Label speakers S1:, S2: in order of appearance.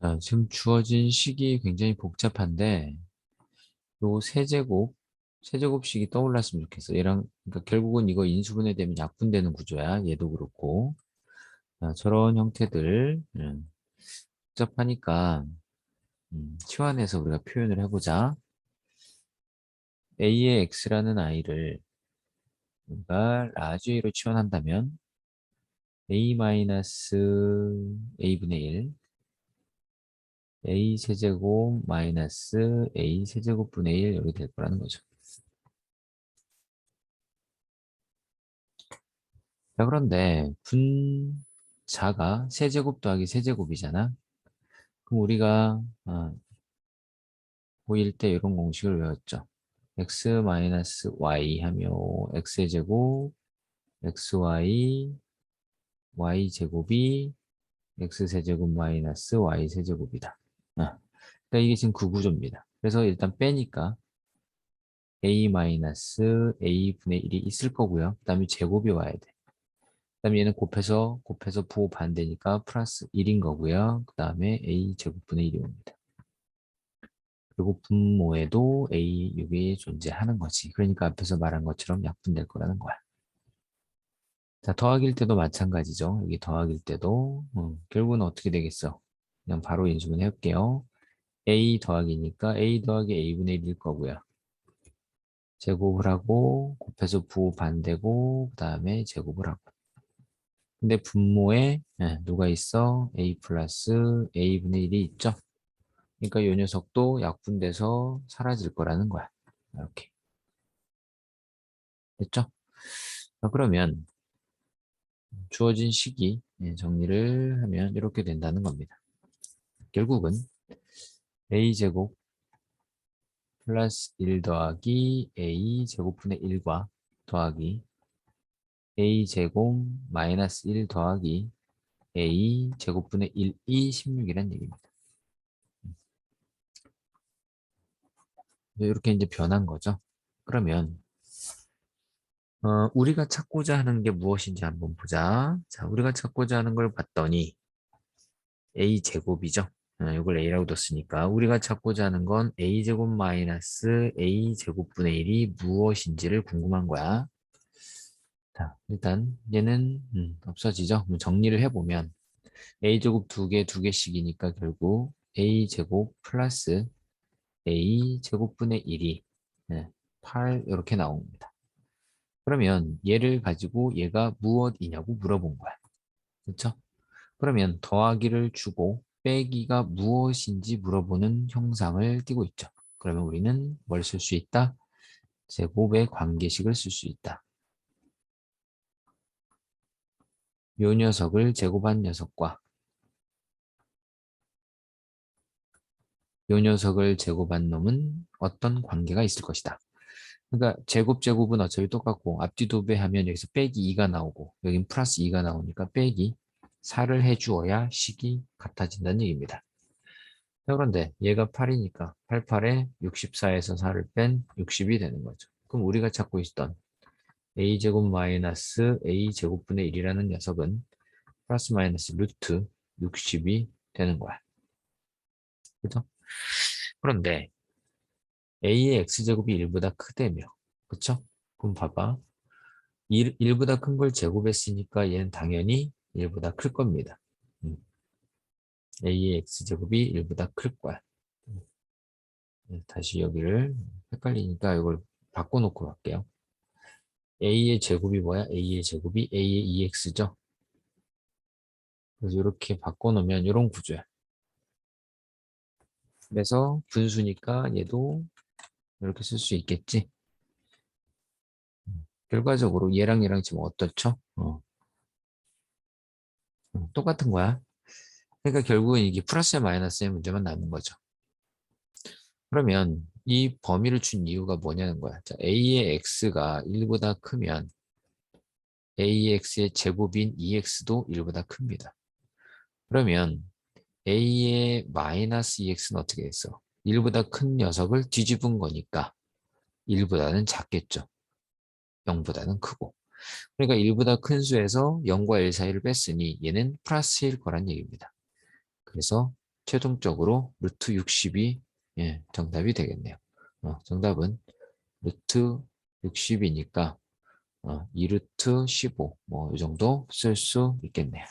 S1: 자, 지금 주어진 식이 굉장히 복잡한데 요 세제곱, 세제곱식이 떠올랐으면 좋겠어. 얘랑 그러니까 결국은 이거 인수분해 되면 약분되는 구조야. 얘도 그렇고. 자, 저런 형태들 음, 복잡하니까 음, 치환해서 우리가 표현을 해보자. a의 x라는 a를 우리가 라지 a로 치환한다면 a 마이너스 a분의 1 a 세제곱 마이너스 a 세제곱 분의 1 이렇게 될 거라는 거죠. 자 그런데 분자가 세제곱 더하기 세제곱이잖아. 그럼 우리가 어, 보일 때 이런 공식을 외웠죠. x 마이너스 y 하며 x의 제곱 xy y 제곱이 x 세제곱 마이너스 y 세제곱이다. 아, 그러니까 이게 지금 그 구조입니다. 그래서 일단 빼니까 a 마이너스 a 분의 1이 있을 거고요. 그 다음에 제곱이 와야 돼. 그 다음에 얘는 곱해서 곱해서 부호 반대니까 플러스 1인 거고요. 그 다음에 a 제곱분의 1이 옵니다. 그리고 분모에도 a 이게 존재하는 거지. 그러니까 앞에서 말한 것처럼 약분될 거라는 거야. 자, 더하기일 때도 마찬가지죠. 여기 더하기일 때도 음, 결국은 어떻게 되겠어? 그냥 바로 인수분 해볼게요. a 더하기니까 a 더하기 a분의 1일 거고요. 제곱을 하고 곱해서 부호 반대고 그 다음에 제곱을 하고 근데 분모에 예, 누가 있어? a 플러스 a분의 1이 있죠? 그러니까 이 녀석도 약분돼서 사라질 거라는 거야. 이렇게. 됐죠? 자, 그러면 주어진 식이 예, 정리를 하면 이렇게 된다는 겁니다. 결국은 a제곱 플러스 1 더하기 a제곱분의 1과 더하기 a제곱 마이너스 1 더하기 a제곱분의 1이 16이라는 얘기입니다. 이렇게 이제 변한 거죠. 그러면 어, 우리가 찾고자 하는 게 무엇인지 한번 보자. 자, 우리가 찾고자 하는 걸 봤더니 a 제곱이죠. 어, 이걸 a라고 뒀으니까 우리가 찾고자 하는 건 a 제곱 마이너스 a 제곱분의 1이 무엇인지를 궁금한 거야. 자, 일단 얘는 음, 없어지죠. 정리를 해보면 a 제곱 두 개, 두 개씩이니까 결국 a 제곱 플러스 a 제곱분의 1이 네, 8 이렇게 나옵니다. 그러면 얘를 가지고 얘가 무엇이냐고 물어본 거야. 그렇죠? 그러면 더하기를 주고 빼기가 무엇인지 물어보는 형상을 띄고 있죠. 그러면 우리는 뭘 쓸 수 있다? 제곱의 관계식을 쓸 수 있다. 요 녀석을 제곱한 녀석과 요 녀석을 제곱한 놈은 어떤 관계가 있을 것이다. 그러니까 제곱 제곱은 어차피 똑같고 앞뒤 도배하면 여기서 빼기 2가 나오고 여긴 플러스 2가 나오니까 빼기 4를 해주어야 식이 같아진다는 얘기입니다. 그런데 얘가 8이니까 88에 64에서 4를 뺀 60이 되는 거죠. 그럼 우리가 찾고 있던 a제곱 마이너스 a제곱분의 1이라는 녀석은 플러스 마이너스 루트 60이 되는 거야. 그죠? 그런데 a의 x제곱이 1보다 크다며. 그쵸? 그럼 봐봐. 1, 1보다 큰 걸 제곱했으니까 얘는 당연히 1보다 클 겁니다. 음. a의 x제곱이 1보다 클 거야. 음. 다시 여기를 헷갈리니까 이걸 바꿔놓고 갈게요. a의 제곱이 뭐야? a의 제곱이 a의 2x죠? 그래서 이렇게 바꿔놓으면 이런 구조야. 그래서 분수니까 얘도 이렇게 쓸 수 있겠지. 음, 결과적으로 얘랑 얘랑 지금 어떻죠? 어. 음, 똑같은 거야. 그러니까 결국은 이게 플러스와 마이너스의 문제만 남은 거죠. 그러면 이 범위를 준 이유가 뭐냐는 거야. 자, a의 x가 1보다 크면 ax의 제곱인 2x도 1보다 큽니다. 그러면 a의 마이너스 2x는 어떻게 됐어? 1보다 큰 녀석을 뒤집은 거니까 1보다는 작겠죠. 0보다는 크고. 그러니까 1보다 큰 수에서 0과 1 사이를 뺐으니 얘는 플러스일 거란 얘기입니다. 그래서 최종적으로 루트 60이 예, 정답이 되겠네요. 어, 정답은 루트 60이니까 어, 2루트 15, 뭐, 이 정도 쓸 수 있겠네요.